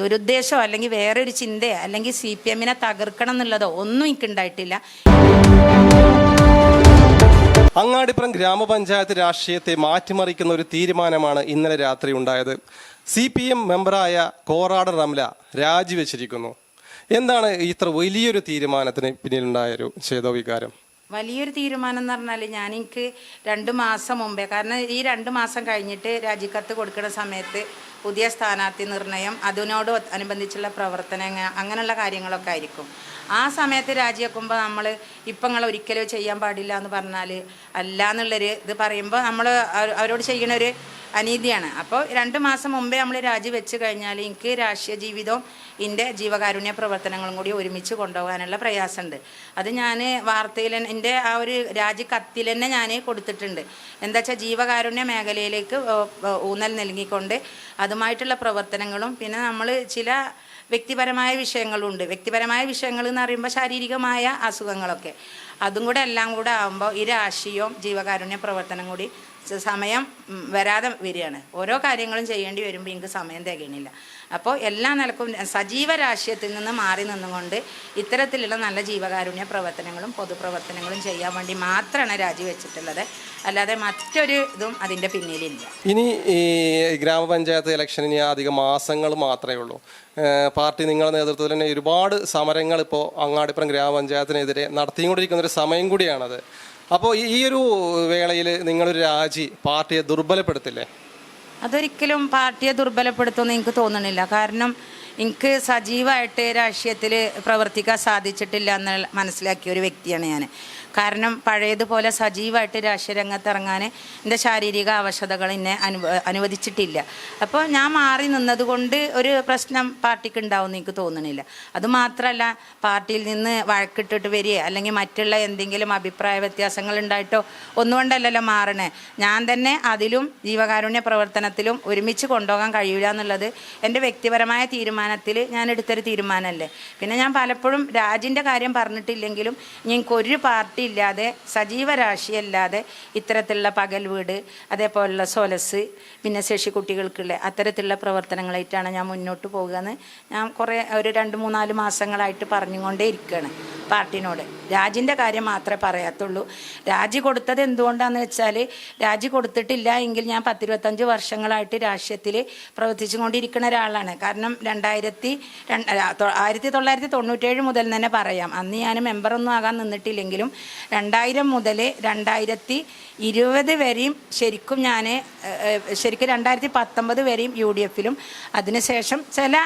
ദുരുദ്ദേശമോ അല്ലെങ്കിൽ വേറെ ഒരു ചിന്തയോ അല്ലെങ്കിൽ സി പി എമ്മിനെ തകർക്കണം എന്നുള്ളതോ ഒന്നും എനിക്ക് ഉണ്ടായിട്ടില്ല അങ്ങാടിപ്പുറം ഗ്രാമപഞ്ചായത്ത് രാഷ്ട്രീയത്തെ മാറ്റിമറിക്കുന്ന ഒരു തീരുമാനമാണ് ഇന്നലെ രാത്രി ഉണ്ടായത്. സി പി എം മെമ്പറായ കോറാട് റംല രാജിവെച്ചിരിക്കുന്നു. എന്താണ് ഇത്ര വലിയൊരു തീരുമാനത്തിന് പിന്നിലുണ്ടായൊരു ചേതോവികാരം? വലിയൊരു തീരുമാനം എന്ന് പറഞ്ഞാൽ ഞാൻ എനിക്ക് രണ്ട് മാസം മുമ്പേ കാരണം ഈ രണ്ട് മാസം കഴിഞ്ഞിട്ട് രാജിക്കത്ത് കൊടുക്കുന്ന സമയത്ത് പുതിയ സ്ഥാനാർത്ഥി നിർണയം അതിനോട് അനുബന്ധിച്ചുള്ള പ്രവർത്തനങ്ങൾ അങ്ങനെയുള്ള കാര്യങ്ങളൊക്കെ ആയിരിക്കും. ആ സമയത്ത് രാജിവെക്കുമ്പോൾ നമ്മൾ ഇപ്പം നിങ്ങൾ ഒരിക്കലും ചെയ്യാൻ പാടില്ല എന്ന് പറഞ്ഞാൽ അല്ല എന്നുള്ളൊരു ഇത് പറയുമ്പോൾ നമ്മൾ അവരോട് ചെയ്യണ ഒരു അനീതിയാണ്. അപ്പോൾ രണ്ട് മാസം മുമ്പേ നമ്മൾ രാജി വെച്ച് കഴിഞ്ഞാൽ എനിക്ക് രാഷ്ട്രീയ ജീവിതവും എന്റെ ജീവകാരുണ്യ പ്രവർത്തനങ്ങളും കൂടി ഒരുമിച്ച് കൊണ്ടുപോകാനുള്ള പ്രയാസമുണ്ട് അത് ഞാൻ വാർത്തയിൽ എന്റെ ആ ഒരു രാജി കത്തിൽ തന്നെ ഞാൻ കൊടുത്തിട്ടുണ്ട്. എന്താ വെച്ചാൽ ജീവകാരുണ്യ മേഖലയിലേക്ക് ഊന്നൽ നൽകിക്കൊണ്ട് അതുമായിട്ടുള്ള പ്രവർത്തനങ്ങളും പിന്നെ നമ്മൾ ചില വ്യക്തിപരമായ വിഷയങ്ങളുണ്ട്. വ്യക്തിപരമായ വിഷയങ്ങൾ എന്ന് പറയുമ്പോൾ ശാരീരികമായ അസുഖങ്ങളൊക്കെ. അതും കൂടെ എല്ലാം കൂടെ ആകുമ്പോൾ ഈ രാശിയോ ജീവകാരുണ്യ പ്രവർത്തനം കൂടി സമയം വരാതെ വരികയാണ്. ഓരോ കാര്യങ്ങളും ചെയ്യേണ്ടി വരുമ്പോൾ എനിക്ക് സമയം തികയണില്ല അപ്പോൾ എല്ലാ നിലക്കും സജീവ രാഷ്ട്രീയത്തിൽ നിന്ന് മാറി നിന്നുകൊണ്ട് ഇത്തരത്തിലുള്ള നല്ല ജീവകാരുണ്യ പ്രവർത്തനങ്ങളും പൊതുപ്രവർത്തനങ്ങളും ചെയ്യാൻ വേണ്ടി മാത്രമാണ് രാജിവെച്ചിട്ടുള്ളത് അല്ലാതെ മറ്റൊരു ഇതും അതിന്റെ പിന്നിലില്ല. ഇനി ഈ ഗ്രാമപഞ്ചായത്ത് ഇലക്ഷൻ ഇനി അധികം മാസങ്ങൾ മാത്രമേ ഉള്ളൂ. പാർട്ടി നിങ്ങളുടെ നേതൃത്വത്തിൽ തന്നെ ഒരുപാട് സമരങ്ങൾ ഇപ്പോൾ അങ്ങാടിപ്പുറം ഗ്രാമപഞ്ചായത്തിനെതിരെ നടത്തിക്കൊണ്ടിരിക്കുന്ന ഒരു സമയം കൂടിയാണത്. അപ്പോൾ ഈ ഒരു വേളയിൽ നിങ്ങളൊരു രാജി പാർട്ടിയെ ദുർബലപ്പെടുത്തില്ലേ? അതൊരിക്കലും പാർട്ടിയെ ദുർബലപ്പെടുത്തുമെന്ന് എനിക്ക് തോന്നണില്ല. കാരണം എനിക്ക് സജീവമായിട്ട് രാഷ്ട്രീയത്തിൽ പ്രവർത്തിക്കാൻ സാധിച്ചിട്ടില്ല എന്ന് മനസ്സിലാക്കിയ ഒരു വ്യക്തിയാണ് ഞാൻ കാരണം പഴയതുപോലെ സജീവമായിട്ട് രാഷ്ട്രീയ രംഗത്ത് ഇറങ്ങാൻ എന്റെ ശാരീരിക അവശതകൾ എന്നെ അനു അനുവദിച്ചിട്ടില്ല. അപ്പോൾ ഞാൻ മാറി നിന്നതുകൊണ്ട് ഒരു പ്രശ്നം പാർട്ടിക്ക് ഉണ്ടാവും എനിക്ക് തോന്നണില്ല. അതുമാത്രമല്ല പാർട്ടിയിൽ നിന്ന് വഴക്കിട്ടിട്ട് വരികയോ അല്ലെങ്കിൽ മറ്റുള്ള എന്തെങ്കിലും അഭിപ്രായ വ്യത്യാസങ്ങൾ ഉണ്ടായിട്ടോ ഒന്നുകൊണ്ടല്ലല്ലോ മാറണേ. ഞാൻ തന്നെ അതിലും ജീവകാരുണ്യ പ്രവർത്തനത്തിലും ഒരുമിച്ച് കൊണ്ടുപോകാൻ കഴിയില്ല എന്നുള്ളത് എന്റെ വ്യക്തിപരമായ തീരുമാനത്തിൽ ഞാൻ എടുത്തൊരു തീരുമാനമല്ലേ. പിന്നെ ഞാൻ പലപ്പോഴും രാജിന്റെ കാര്യം പറഞ്ഞിട്ടില്ലെങ്കിലും ഞങ്ങൾക്ക് ഒരു പാർട്ടി ഇല്ലാതെ സജീവ രാശിയല്ലാതെ ഇത്തരത്തിലുള്ള പകൽ വീട് അതേപോലുള്ള സോലസ് ഭിന്നശേഷി കുട്ടികൾക്കുള്ള അത്തരത്തിലുള്ള പ്രവർത്തനങ്ങളായിട്ടാണ് ഞാൻ മുന്നോട്ട് പോകുകയെന്ന് ഞാൻ കുറേ ഒരു രണ്ട് മൂന്നാൽ മാസങ്ങളായിട്ട് പറഞ്ഞുകൊണ്ടേ ഇരിക്കുകയാണ് പാർട്ടിനോട്. രാജിന്റെ കാര്യം മാത്രമേ പറയാത്തുള്ളൂ. രാജി കൊടുത്തത് എന്തുകൊണ്ടാണെന്ന് വെച്ചാൽ രാജി കൊടുത്തിട്ടില്ല എങ്കിൽ ഞാൻ പത്തിരുപത്തഞ്ച് വർഷങ്ങളായിട്ട് രാഷ്ട്രീയത്തിൽ പ്രവർത്തിച്ചുകൊണ്ടിരിക്കുന്ന ഒരാളാണ്. കാരണം രണ്ടായിരത്തി രണ്ട് ആയിരത്തി തൊള്ളായിരത്തി തൊണ്ണൂറ്റേഴ് മുതൽ തന്നെ പറയാം. അന്ന് ഞാൻ മെമ്പറൊന്നും ആകാൻ നിന്നിട്ടില്ലെങ്കിലും രണ്ടായിരം മുതൽ രണ്ടായിരത്തി ഇരുപത് വരെയും ശരിക്കും ഞാൻ ശരിക്കും രണ്ടായിരത്തി പത്തൊമ്പത് വരെയും യു ഡി എഫിലും. അതിനുശേഷം ചില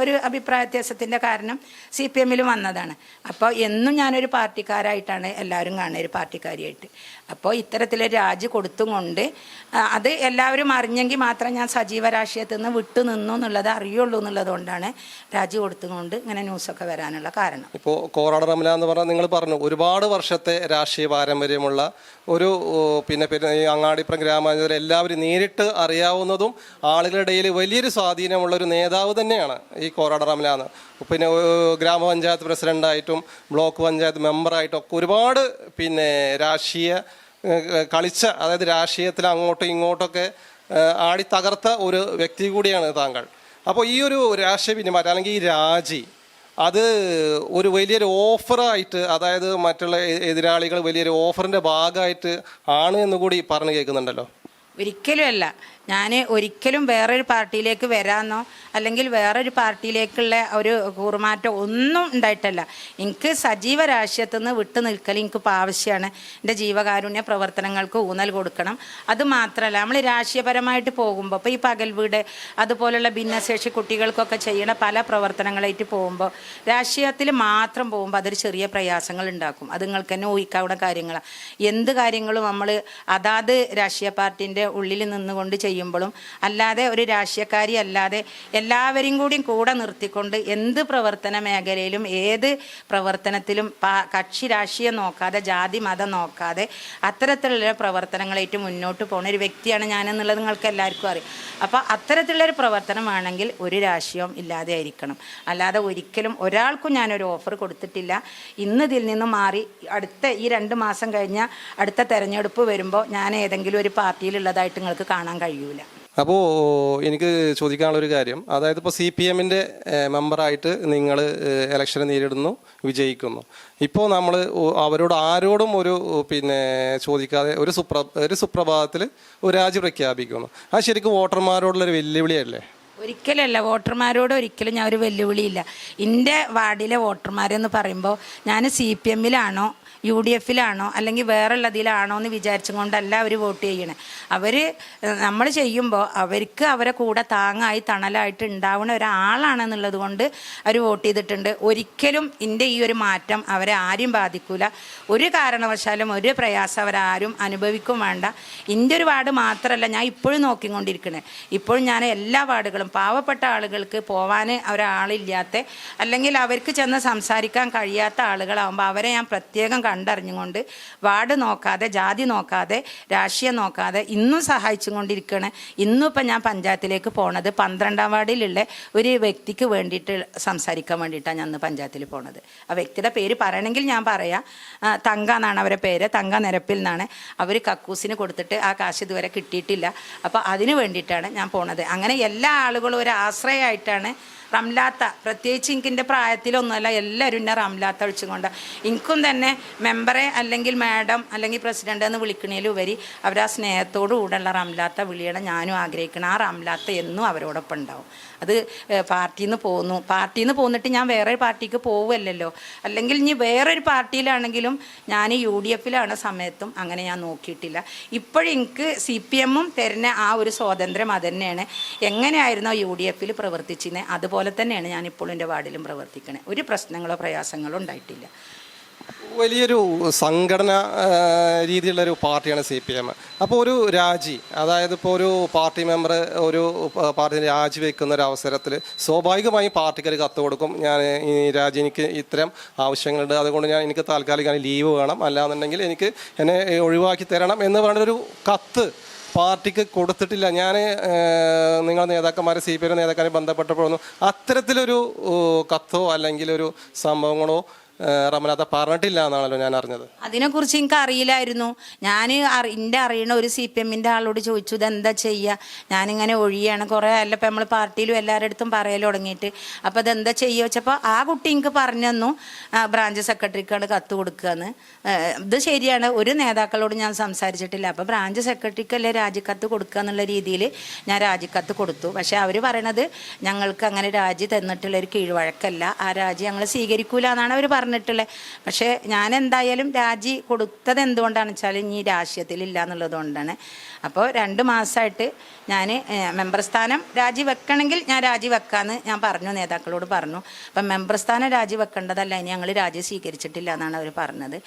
ഒരു അഭിപ്രായ വ്യത്യാസത്തിന്റെ കാരണം സി പി എമ്മിലും വന്നതാണ്. അപ്പോൾ എന്നും ഞാനൊരു പാർട്ടിക്കാരായിട്ടാണ് എല്ലാവരും കാണുന്നത് ഒരു പാർട്ടിക്കാരിയായിട്ട്. അപ്പോൾ ഇത്തരത്തിലൊരു രാജി കൊടുത്തും കൊണ്ട് അത് എല്ലാവരും അറിഞ്ഞെങ്കിൽ മാത്രം ഞാൻ സജീവ രാഷ്ട്രീയത്തിൽ നിന്ന് വിട്ടു നിന്നു എന്നുള്ളത് അറിയുള്ളൂ എന്നുള്ളതുകൊണ്ടാണ് രാജി കൊടുത്തുകൊണ്ട് ഇങ്ങനെ ന്യൂസൊക്കെ വരാനുള്ള കാരണം. ഇപ്പോൾ കോറാട് റമല എന്ന് പറഞ്ഞാൽ നിങ്ങൾ പറഞ്ഞു ഒരുപാട് വർഷത്തെ രാഷ്ട്രീയ പാരമ്പര്യമുള്ള ഒരു പിന്നെ പിന്നെ ഈ അങ്ങാടിപ്പുറം ഗ്രാമപഞ്ചായത്തിൽ എല്ലാവരും നേരിട്ട് അറിയാവുന്നതും ആളുകളുടെ ഇടയിൽ വലിയൊരു സ്വാധീനമുള്ള ഒരു നേതാവ് തന്നെയാണ് ഈ കോറാട് റമല പിന്നെ ഗ്രാമപഞ്ചായത്ത് പ്രസിഡന്റായിട്ടും ബ്ലോക്ക് പഞ്ചായത്ത് മെമ്പറായിട്ടും ഒക്കെ ഒരുപാട് പിന്നെ രാഷ്ട്രീയ കളിച്ച അതായത് രാഷ്ട്രീയത്തിൽ അങ്ങോട്ടും ഇങ്ങോട്ടൊക്കെ ആടി തകർത്ത ഒരു വ്യക്തി കൂടിയാണ് താങ്കൾ. അപ്പോൾ ഈ ഒരു രാഷ്ട്രീയ പിന്മാറ്റം അല്ലെങ്കിൽ ഈ രാജി അത് ഒരു വലിയൊരു ഓഫറായിട്ട് അതായത് മറ്റുള്ള എതിരാളികൾ വലിയൊരു ഓഫറിന്റെ ഭാഗമായിട്ട് ആണ് എന്നുകൂടി പറഞ്ഞു കേൾക്കുന്നുണ്ടല്ലോ. ഒരിക്കലും അല്ല ഞാൻ ഒരിക്കലും വേറൊരു പാർട്ടിയിലേക്ക് വരാമെന്നോ അല്ലെങ്കിൽ വേറൊരു പാർട്ടിയിലേക്കുള്ള ഒരു കൂറുമാറ്റം ഒന്നും ഉണ്ടായിട്ടല്ല. എനിക്ക് സജീവ രാഷ്ട്രീയത്തിൽ നിന്ന് വിട്ടു നിൽക്കൽ എനിക്ക് ഇപ്പോൾ ആവശ്യമാണ് എന്റെ ജീവകാരുണ്യ പ്രവർത്തനങ്ങൾക്ക് ഊന്നൽ കൊടുക്കണം. അത് മാത്രമല്ല നമ്മൾ രാഷ്ട്രീയപരമായിട്ട് പോകുമ്പോൾ ഇപ്പോൾ ഈ പകൽ വീട് അതുപോലുള്ള ഭിന്നശേഷി കുട്ടികൾക്കൊക്കെ ചെയ്യണ പല പ്രവർത്തനങ്ങളായിട്ട് പോകുമ്പോൾ രാഷ്ട്രീയത്തിൽ മാത്രം പോകുമ്പോൾ അതൊരു ചെറിയ പ്രയാസങ്ങൾ ഉണ്ടാക്കും. അത് നിങ്ങൾക്ക് തന്നെ ഊഹിക്കാവുന്ന കാര്യങ്ങളാണ് എന്ത് കാര്യങ്ങളും നമ്മൾ അതാത് രാഷ്ട്രീയ പാർട്ടിന്റെ ഉള്ളിൽ നിന്നുകൊണ്ട് ചെയ്യുമ്പോഴും അല്ലാതെ ഒരു രാഷ്ട്രീയക്കാരി അല്ലാതെ എല്ലാവരെയും കൂടി കൂടെ നിർത്തിക്കൊണ്ട് എന്ത് പ്രവർത്തന മേഖലയിലും ഏത് പ്രവർത്തനത്തിലും കക്ഷി രാഷ്ട്രീയം നോക്കാതെ ജാതി മതം നോക്കാതെ അത്തരത്തിലുള്ള പ്രവർത്തനങ്ങളായിട്ട് മുന്നോട്ട് പോകുന്ന ഒരു വ്യക്തിയാണ് ഞാനെന്നുള്ളത് നിങ്ങൾക്ക് എല്ലാവർക്കും അറിയാം. അപ്പോൾ അത്തരത്തിലുള്ളൊരു പ്രവർത്തനം വേണമെങ്കിൽ ഒരു രാഷ്ട്രീയവും ഇല്ലാതെ ആയിരിക്കണം. അല്ലാതെ ഒരിക്കലും ഒരാൾക്കും ഞാനൊരു ഓഫർ കൊടുത്തിട്ടില്ല. ഇന്ന് ഇതിൽ നിന്ന് മാറി അടുത്ത ഈ രണ്ട് മാസം കഴിഞ്ഞ അടുത്ത തെരഞ്ഞെടുപ്പ് വരുമ്പോൾ ഞാൻ ഏതെങ്കിലും ഒരു പാർട്ടിയിലുള്ളതായിട്ട് നിങ്ങൾക്ക് കാണാൻ കഴിയൂല. അപ്പോൾ എനിക്ക് ചോദിക്കാനുള്ള ഒരു കാര്യം. അതായത് ഇപ്പോൾ സി പി എമ്മിന്റെ മെമ്പറായിട്ട് നിങ്ങൾ ഇലക്ഷനെ നേരിടുന്നു വിജയിക്കുന്നു. ഇപ്പോൾ നമ്മൾ അവരോട് ആരോടും ഒരു പിന്നെ ചോദിക്കാതെ ഒരു സുപ്ര ഒരു സുപ്രഭാതത്തിൽ ഒരു രാജി പ്രഖ്യാപിക്കുന്നു. അത് ശരിക്കും വോട്ടർമാരോടുള്ളൊരു വെല്ലുവിളിയല്ലേ? ഒരിക്കലല്ല. വോട്ടർമാരോട് ഒരിക്കലും ഞാൻ ഒരു വെല്ലുവിളിയില്ല. എന്റെ വാർഡിലെ വോട്ടർമാരെന്ന് പറയുമ്പോൾ ഞാൻ സി പി എമ്മിലാണോ യു ഡി എഫിലാണോ അല്ലെങ്കിൽ വേറുള്ളതിലാണോ എന്ന് വിചാരിച്ചും കൊണ്ടല്ല അവർ വോട്ട് ചെയ്യണേ. അവർ നമ്മൾ ചെയ്യുമ്പോൾ അവർക്ക് അവരെ കൂടെ താങ്ങായി തണലായിട്ട് ഉണ്ടാവുന്ന ഒരാളാണെന്നുള്ളത് കൊണ്ട് അവർ വോട്ട് ചെയ്തിട്ടുണ്ട്. ഒരിക്കലും എന്റെ ഈ ഒരു മാറ്റം അവരെ ആരും ബാധിക്കൂല. ഒരു കാരണവശാലും ഒരു പ്രയാസം അവരാരും അനുഭവിക്കും വേണ്ട. എന്റെ ഒരു വാർഡ് മാത്രമല്ല ഞാൻ ഇപ്പോഴും നോക്കിക്കൊണ്ടിരിക്കണേ. ഇപ്പോഴും ഞാൻ എല്ലാ വാർഡുകളും പാവപ്പെട്ട ആളുകൾക്ക് പോവാൻ ഒരാളില്ലാത്ത അല്ലെങ്കിൽ അവർക്ക് ചെന്ന് സംസാരിക്കാൻ കഴിയാത്ത ആളുകളാകുമ്പോൾ അവരെ ഞാൻ പ്രത്യേകം കണ്ടറിഞ്ഞുകൊണ്ട് വാർഡ് നോക്കാതെ ജാതി നോക്കാതെ രാഷ്ട്രീയം നോക്കാതെ ഇന്നും സഹായിച്ചും കൊണ്ടിരിക്കുകയാണ് ഇന്നും ഇപ്പം ഞാൻ പഞ്ചായത്തിലേക്ക് പോണത് പന്ത്രണ്ടാം വാർഡിലുള്ള ഒരു വ്യക്തിക്ക് വേണ്ടിയിട്ട് സംസാരിക്കാൻ വേണ്ടിയിട്ടാണ് ഞാൻ പഞ്ചായത്തിൽ പോണത്. ആ വ്യക്തിയുടെ പേര് പറയണമെങ്കിൽ ഞാൻ പറയാം. തങ്ക എന്നാണ് അവരുടെ പേര്. തങ്ക നിരപ്പിൽ നിന്നാണ് അവർ കക്കൂസിന് കൊടുത്തിട്ട് ആ കാശ് ഇതുവരെ കിട്ടിയിട്ടില്ല. അപ്പോൾ അതിന് വേണ്ടിയിട്ടാണ് ഞാൻ പോണത്. അങ്ങനെ എല്ലാ ആളുകളും ഒരു ആശ്രയമായിട്ടാണ് റംലാത്ത പ്രത്യേകിച്ച് എനിക്കിന്റെ പ്രായത്തിലൊന്നുമല്ല എല്ലാവരും എന്നെ റംലാത്ത വിളിച്ചുകൊണ്ട്. എനിക്കും തന്നെ മെമ്പറെ അല്ലെങ്കിൽ മാഡം അല്ലെങ്കിൽ പ്രസിഡന്റ് എന്ന് വിളിക്കണേലുപരി അവർ ആ സ്നേഹത്തോടു കൂടെയുള്ള റംലാത്ത വിളിയണം ഞാനും ആഗ്രഹിക്കണം ആ റംലാത്ത എന്നും അവരോടൊപ്പം ഉണ്ടാവും. അത് പാർട്ടിയിൽ നിന്ന് പോന്നു. പാർട്ടിയിൽ നിന്ന് പോന്നിട്ട് ഞാൻ വേറെ പാർട്ടിക്ക് പോവുമല്ലോ അല്ലെങ്കിൽ ഇനി വേറൊരു പാർട്ടിയിലാണെങ്കിലും ഞാൻ യു ഡി എഫിലാണ് സമയത്തും അങ്ങനെ ഞാൻ നോക്കിയിട്ടില്ല. ഇപ്പോഴെനിക്ക് സി പി എമ്മും തരുന്ന ആ ഒരു സ്വാതന്ത്ര്യം അത് തന്നെയാണ്. എങ്ങനെയായിരുന്നോ യു ഡി എഫിൽ പ്രവർത്തിച്ചിരുന്നത്? അതുപോലെ തന്നെയാണ് ഞാൻ ഇപ്പോഴും എന്റെ വാർഡിലും പ്രവർത്തിക്കണേ. ഒരു പ്രശ്നങ്ങളോ പ്രയാസങ്ങളോ ഉണ്ടായിട്ടില്ല. വലിയൊരു സംഘടന രീതിയിലുള്ള ഒരു പാർട്ടിയാണ് സി പി എം. അപ്പോൾ ഒരു രാജി അതായത് ഇപ്പോൾ ഒരു പാർട്ടി മെമ്പർ ഒരു പാർട്ടി രാജിവെക്കുന്ന ഒരു അവസരത്തിൽ സ്വാഭാവികമായും പാർട്ടിക്കൊരു കത്ത് കൊടുക്കും. ഞാൻ ഈ രാജി എനിക്ക് ഇത്തരം ആവശ്യങ്ങളുണ്ട്. അതുകൊണ്ട് ഞാൻ എനിക്ക് താൽക്കാലികമായി ലീവ് വേണം. അല്ലാന്നുണ്ടെങ്കിൽ എനിക്ക് എന്നെ ഒഴിവാക്കി തരണം എന്ന് പറഞ്ഞൊരു ഒരു കത്ത് പാർട്ടിക്ക് കൊടുത്തിട്ടില്ല. ഞാൻ നിങ്ങൾ നേതാക്കന്മാരെ സി പി എം നേതാക്കാരെ ബന്ധപ്പെട്ടപ്പോഴൊന്നും അത്തരത്തിലൊരു കത്തോ അല്ലെങ്കിൽ ഒരു സംഭവങ്ങളോ റമനാഥ പറഞ്ഞിട്ടില്ല എന്നാണല്ലോ ഞാൻ അറിഞ്ഞത്. അതിനെക്കുറിച്ച് എനിക്ക് അറിയില്ലായിരുന്നു. ഞാൻ എന്റെ അറിയണ ഒരു സി പി എമ്മിന്റെ ആളോട് ചോദിച്ചു ഇതെന്താ ചെയ്യുക ഞാനിങ്ങനെ ഒഴിയാണ്. കുറേ അല്ല ഇപ്പം നമ്മൾ പാർട്ടിയിലും എല്ലാവരുടെ അടുത്തും പറയൽ തുടങ്ങിയിട്ട്. അപ്പോൾ ഇതെന്താ ചെയ്യുക വെച്ചപ്പോൾ ആ കുട്ടി എനിക്ക് പറഞ്ഞു ആ, ബ്രാഞ്ച് സെക്രട്ടറിക്കാണ് കത്ത് കൊടുക്കുകയെന്ന് ഇത് ശരിയാണ്. ഒരു നേതാക്കളോട് ഞാൻ സംസാരിച്ചിട്ടില്ല. അപ്പോൾ ബ്രാഞ്ച് സെക്രട്ടറിക്കല്ലേ രാജിക്കത്ത് കൊടുക്കുക എന്നുള്ള രീതിയിൽ ഞാൻ രാജിക്കത്ത് കൊടുത്തു. പക്ഷേ അവർ പറയണത് ഞങ്ങൾക്ക് അങ്ങനെ രാജി തന്നിട്ടുള്ള ഒരു കീഴ്വഴക്കല്ല. ആ രാജി ഞങ്ങൾ സ്വീകരിക്കൂല എന്നാണ് അവർ പറഞ്ഞിട്ടുള്ളത് പക്ഷേ ഞാൻ എന്തായാലും രാജി കൊടുത്തത് എന്തുകൊണ്ടാണ് വെച്ചാൽ ഇനി രാഷ്ട്രീയത്തിലില്ല എന്നുള്ളത് കൊണ്ടാണ് അപ്പോൾ രണ്ട് മാസമായിട്ട് ഞാൻ മെമ്പർ സ്ഥാനം രാജി വെക്കണമെങ്കിൽ ഞാൻ രാജി വെക്കാമെന്ന് ഞാൻ പറഞ്ഞു നേതാക്കളോട് പറഞ്ഞു. അപ്പം മെമ്പർ സ്ഥാനം രാജി വെക്കേണ്ടതല്ല ഇനി ഞങ്ങൾ രാജി സ്വീകരിച്ചിട്ടില്ല എന്നാണ് അവർ പറഞ്ഞത്.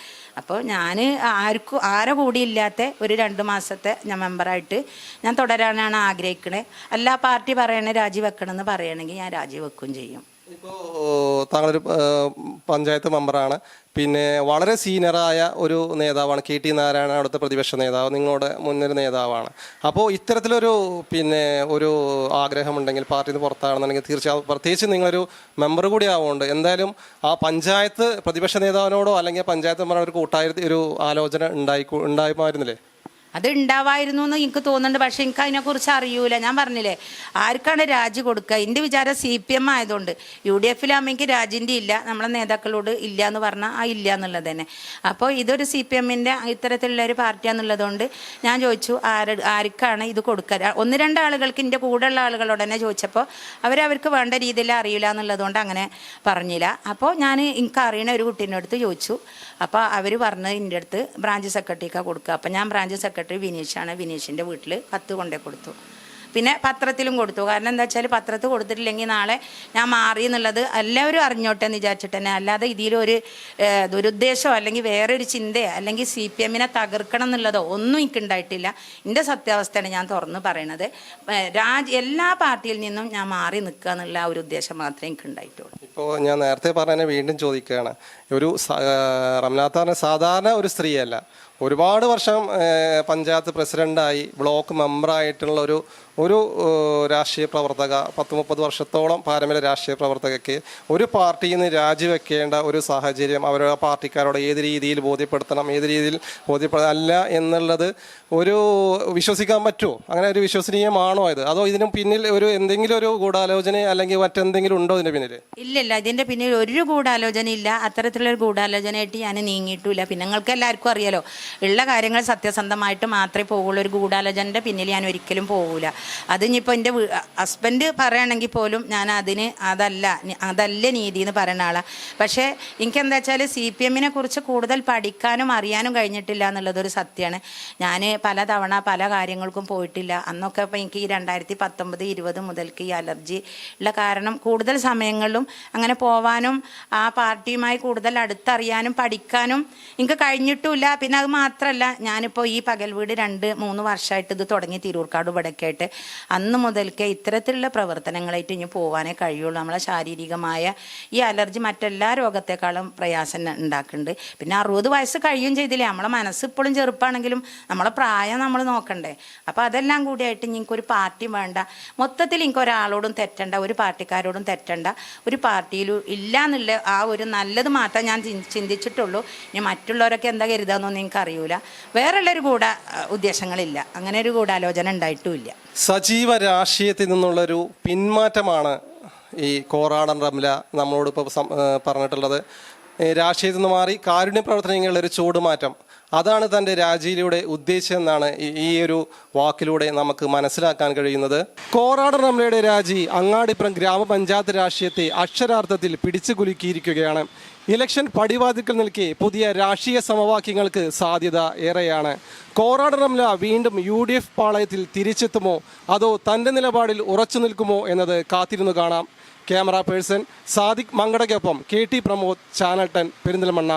അപ്പോൾ ഞാൻ ആർക്കും ആരെ കൂടി ഇല്ലാത്ത ഒരു രണ്ട് മാസത്തെ ഞാൻ മെമ്പറായിട്ട് ഞാൻ തുടരാനാണ് ആഗ്രഹിക്കണേ. എല്ലാ പാർട്ടി പറയണേ രാജി വെക്കണമെന്ന് പറയണമെങ്കിൽ ഞാൻ രാജി വെക്കുകയും ചെയ്യും. ഇപ്പോൾ താങ്കളൊരു പഞ്ചായത്ത് മെമ്പറാണ്. പിന്നെ വളരെ സീനിയറായ ഒരു നേതാവാണ് കെ ടി നാരായണ അടുത്ത പ്രതിപക്ഷ നേതാവ് നിങ്ങളുടെ മുന്നൊരു നേതാവാണ്. അപ്പോൾ ഇത്തരത്തിലൊരു പിന്നെ ഒരു ആഗ്രഹമുണ്ടെങ്കിൽ പാർട്ടിയിൽ നിന്ന് പുറത്താണെന്നുണ്ടെങ്കിൽ തീർച്ചയായും പ്രത്യേകിച്ച് നിങ്ങളൊരു മെമ്പർ കൂടി ആവുകൊണ്ട് എന്തായാലും ആ പഞ്ചായത്ത് പ്രതിപക്ഷ നേതാവിനോടോ അല്ലെങ്കിൽ പഞ്ചായത്ത് മെമ്പർ ഒരു കൂട്ടായ ഒരു ആലോചന ഉണ്ടായി ഉണ്ടായിരുന്നില്ലേ അത് ഉണ്ടാവായിരുന്നു എന്ന് എനിക്ക് തോന്നുന്നുണ്ട്. പക്ഷേ എനിക്ക് അതിനെക്കുറിച്ച് അറിയൂല. ഞാൻ പറഞ്ഞില്ലേ ആർക്കാണ് രാജി കൊടുക്കുക? എന്റെ വിചാരം സി പി എം ആയതുകൊണ്ട്. യു ഡി എഫിലാകുമ്പോൾ രാജിന്റെ ഇല്ല. നമ്മളെ നേതാക്കളോട് ഇല്ല എന്ന് പറഞ്ഞാൽ ആ ഇല്ല എന്നുള്ളത് തന്നെ. അപ്പോൾ ഇതൊരു സി പി എമ്മിന്റെ ഇത്തരത്തിലുള്ള ഒരു പാർട്ടിയാണെന്നുള്ളതുകൊണ്ട് ഞാൻ ചോദിച്ചു ആര് ആർക്കാണ് ഇത് കൊടുക്കുക? ഒന്ന് രണ്ട് ആളുകൾക്ക് എന്റെ കൂടെയുള്ള ആളുകളോട് തന്നെ ചോദിച്ചപ്പോൾ അവരവർക്ക് വേണ്ട രീതിയിൽ അറിയില്ല എന്നുള്ളതുകൊണ്ട് അങ്ങനെ പറഞ്ഞില്ല. അപ്പോൾ ഞാൻ എനിക്ക് അറിയണ ഒരു കുട്ടീന്റെ അടുത്ത് ചോദിച്ചു. അപ്പോൾ അവർ പറഞ്ഞത് എന്റെ അടുത്ത് ബ്രാഞ്ച് സെക്രട്ടറിക്കാണ് കൊടുക്കുക. അപ്പോൾ ഞാൻ ബ്രാഞ്ച് സെക്രട്ടറി വിനീഷാണ് വിനീഷിന്റെ വീട്ടിൽ കത്ത് കൊണ്ടേ കൊടുത്തു. പിന്നെ പത്രത്തിലും കൊടുത്തു. കാരണം എന്താ വെച്ചാൽ പത്രത്തിൽ കൊടുത്തിട്ടില്ലെങ്കിൽ നാളെ ഞാൻ മാറി എന്നുള്ളത് എല്ലാവരും അറിഞ്ഞോട്ടെ എന്ന് വിചാരിച്ചിട്ട് തന്നെ. അല്ലാതെ ഇതിലൊരു ദുരുദ്ദേശമോ അല്ലെങ്കിൽ വേറെ ഒരു ചിന്തയോ അല്ലെങ്കിൽ സി പി എമ്മിനെ തകർക്കണം എന്നുള്ളതോ ഒന്നും എനിക്ക് ഉണ്ടായിട്ടില്ല എന്റെ സത്യാവസ്ഥയാണ് ഞാൻ തുറന്ന് പറയണത്. രാജ് എല്ലാ പാർട്ടിയിൽ നിന്നും ഞാൻ മാറി നിൽക്കുക എന്നുള്ള ഒരു ഉദ്ദേശം മാത്രമേ എനിക്ക് ഉണ്ടായിട്ടുള്ളൂ ഇപ്പോൾ ഞാൻ നേരത്തെ പറഞ്ഞ വീണ്ടും ചോദിക്കുകയാണ്. ഒരു റംനാഥാറിന് സാധാരണ ഒരു സ്ത്രീയല്ല. ഒരുപാട് വർഷം പഞ്ചായത്ത് പ്രസിഡന്റായി ബ്ലോക്ക് മെമ്പറായിട്ടുള്ള ഒരു ഒരു രാഷ്ട്രീയ പ്രവർത്തക പത്ത് മുപ്പത് വർഷത്തോളം പാരമ്പര്യ രാഷ്ട്രീയ പ്രവർത്തകയ്ക്ക് ഒരു പാർട്ടിയിൽ നിന്ന് രാജിവെക്കേണ്ട ഒരു സാഹചര്യം അവരുടെ പാർട്ടിക്കാരോട് ഏത് രീതിയിൽ ബോധ്യപ്പെടുത്തണം ഏത് രീതിയിൽ ബോധ്യപ്പെടുത്തണം അല്ല എന്നുള്ളത് ഒരു വിശ്വസിക്കാൻ പറ്റുമോ? അങ്ങനെ ഒരു വിശ്വസനീയമാണോ ഇത്? അതോ ഇതിന് പിന്നിൽ ഒരു എന്തെങ്കിലും ഒരു ഗൂഢാലോചന അല്ലെങ്കിൽ മറ്റെന്തെങ്കിലും ഉണ്ടോ ഇതിന്റെ പിന്നിൽ? ഇല്ലില്ല ഇതിന്റെ പിന്നിൽ ഒരു ഗൂഢാലോചന ഇല്ല അത്തരത്തിലുള്ള ഒരു ഗൂഢാലോചനയായിട്ട് ഞാൻ നീങ്ങിയിട്ടില്ല. പിന്നെ നിങ്ങൾക്ക് എല്ലാവർക്കും അറിയാലോ ഉള്ള കാര്യങ്ങൾ സത്യസന്ധമായിട്ട് മാത്രമേ പോകുള്ളൂ ഒരു ഗൂഢാലോചനയുടെ പിന്നിൽ ഞാൻ ഒരിക്കലും പോകില്ല അത് ഇനിയിപ്പോൾ എന്റെ ഹസ്ബൻഡ് പറയുകയാണെങ്കിൽ പോലും ഞാൻ അതിന് അതല്ല അതല്ല നീതി എന്ന് പറയുന്ന ആളാണ് പക്ഷേ എനിക്ക് എന്താ വെച്ചാൽ സി പി എമ്മിനെ കുറിച്ച് കൂടുതൽ പഠിക്കാനും അറിയാനും കഴിഞ്ഞിട്ടില്ല എന്നുള്ളതൊരു സത്യമാണ്. ഞാൻ പല തവണ പല കാര്യങ്ങൾക്കും പോയിട്ടില്ല. അന്നൊക്കെ ഇപ്പോൾ എനിക്ക് ഈ രണ്ടായിരത്തി പത്തൊമ്പത് ഇരുപത് മുതൽക്ക് ഈ അലർജി ഉള്ള കാരണം കൂടുതൽ സമയങ്ങളിലും അങ്ങനെ പോവാനും ആ പാർട്ടിയുമായി കൂടുതൽ അടുത്തറിയാനും പഠിക്കാനും എനിക്ക് കഴിഞ്ഞിട്ടുമില്ല. പിന്നെ അത് മാത്രമല്ല ഞാനിപ്പോൾ ഈ പകൽ വീട് രണ്ട് മൂന്ന് വർഷമായിട്ട് ഇത് തുടങ്ങി തിരൂർക്കാട് ഇവിടെയൊക്കെ ആയിട്ട് അന്ന് മുതൽക്കേ ഇത്തരത്തിലുള്ള പ്രവർത്തനങ്ങളായിട്ട് ഇനി പോകാനേ കഴിയുള്ളൂ. നമ്മളെ ശാരീരികമായ ഈ അലർജി മറ്റെല്ലാ രോഗത്തെക്കാളും പ്രയാസം ഉണ്ടാക്കുന്നുണ്ട്. പിന്നെ അറുപത് വയസ്സ് കഴിയും ചെയ്തില്ലേ? നമ്മളെ മനസ്സ് ഇപ്പോഴും ചെറുപ്പാണെങ്കിലും നമ്മളെ പ്രായം നമ്മൾ നോക്കണ്ടേ? അപ്പോൾ അതെല്ലാം കൂടിയായിട്ട് എനിക്കൊരു പാർട്ടി വേണ്ട. മൊത്തത്തിൽ എനിക്ക് ഒരാളോടും തെറ്റണ്ട ഒരു പാർട്ടിക്കാരോടും തെറ്റണ്ട ഒരു പാർട്ടിയിലും ഇല്ല എന്നുള്ള ആ ഒരു നല്ലത് മാത്രമേ ഞാൻ ചിന്തിച്ചിട്ടുള്ളൂ. ഇനി മറ്റുള്ളവരൊക്കെ എന്താ കരുതാന്നൊന്നും നിങ്ങൾക്ക് അറിയൂല ഗൂഢ അഹ്, ഉദ്ദേശങ്ങളില്ല. അങ്ങനെ ഒരു ഗൂഢാലോചന ഉണ്ടായിട്ടുമില്ല. സജീവ രാഷ്ട്രീയത്തിൽ നിന്നുള്ളൊരു പിന്മാറ്റമാണ് ഈ കോറാടൻ റംല നമ്മളോട് ഇപ്പോൾ പറഞ്ഞിട്ടുള്ളത്. രാഷ്ട്രീയത്തിൽ നിന്ന് മാറി കാരുണ്യ പ്രവർത്തനങ്ങളുടെ ഒരു ചൂടുമാറ്റം. അതാണ് തന്റെ രാജിയിലൂടെ ഉദ്ദേശിച്ചതെന്നാണ് ഈ ഒരു വാക്കിലൂടെ നമുക്ക് മനസ്സിലാക്കാൻ കഴിയുന്നത്. കോറാടൻ റംലയുടെ രാജി അങ്ങാടിപ്പുറം ഗ്രാമപഞ്ചായത്ത് രാഷ്ട്രീയത്തെ അക്ഷരാർത്ഥത്തിൽ പിടിച്ചു കുലുക്കിയിരിക്കുകയാണ് ഇലക്ഷൻ പടിവാതിക്കൽ നിൽക്കെ പുതിയ രാഷ്ട്രീയ സമവാക്യങ്ങൾക്ക് സാധ്യത ഏറെയാണ്. കോറാട് റംല വീണ്ടും യു ഡി എഫ് പാളയത്തിൽ തിരിച്ചെത്തുമോ? അതോ തന്റെ നിലപാടിൽ ഉറച്ചു നിൽക്കുമോ എന്നത് കാത്തിരുന്നു കാണാം. Camera person Sadiq മങ്കടയ്ക്കൊപ്പം K T Pramod channel ten Perinthalmanna.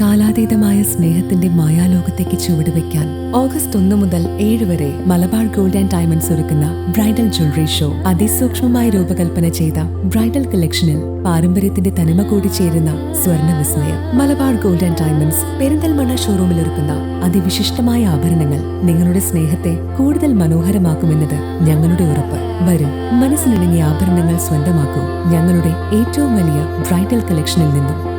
കാലാതീതമായ സ്നേഹത്തിന്റെ മായാലോകത്തേക്ക് ചുവടുവെക്കാൻ ഓഗസ്റ്റ് ഒന്ന് മുതൽ ഏഴ് വരെ മലബാർ ഗോൾഡ് ആൻഡ് ഡയമണ്ട്സ് ഒരുക്കുന്ന ബ്രൈഡൽ ജ്വല്ലറി ഷോ അതിസൂക്ഷ്മമായി രൂപകൽപ്പന ചെയ്ത ബ്രൈഡൽ കളക്ഷനിൽ പാരമ്പര്യത്തിന്റെ തനിമ കൂടി ചേരുന്ന സ്വർണ വിസ്മയം. Malabar Gold and Diamonds Perinthalmanna ഷോറൂമിൽ ഒരുക്കുന്ന അതിവിശിഷ്ടമായ ആഭരണങ്ങൾ നിങ്ങളുടെ സ്നേഹത്തെ കൂടുതൽ മനോഹരമാക്കുമെന്നത് ഞങ്ങളുടെ ഉറപ്പ്. വരും മനസ്സിലിണങ്ങിയ ആഭരണങ്ങൾ സ്വന്തമാക്കൂ. ഞങ്ങളുടെ ഏറ്റവും വലിയ ബ്രൈഡൽ കളക്ഷനിൽ നിന്നും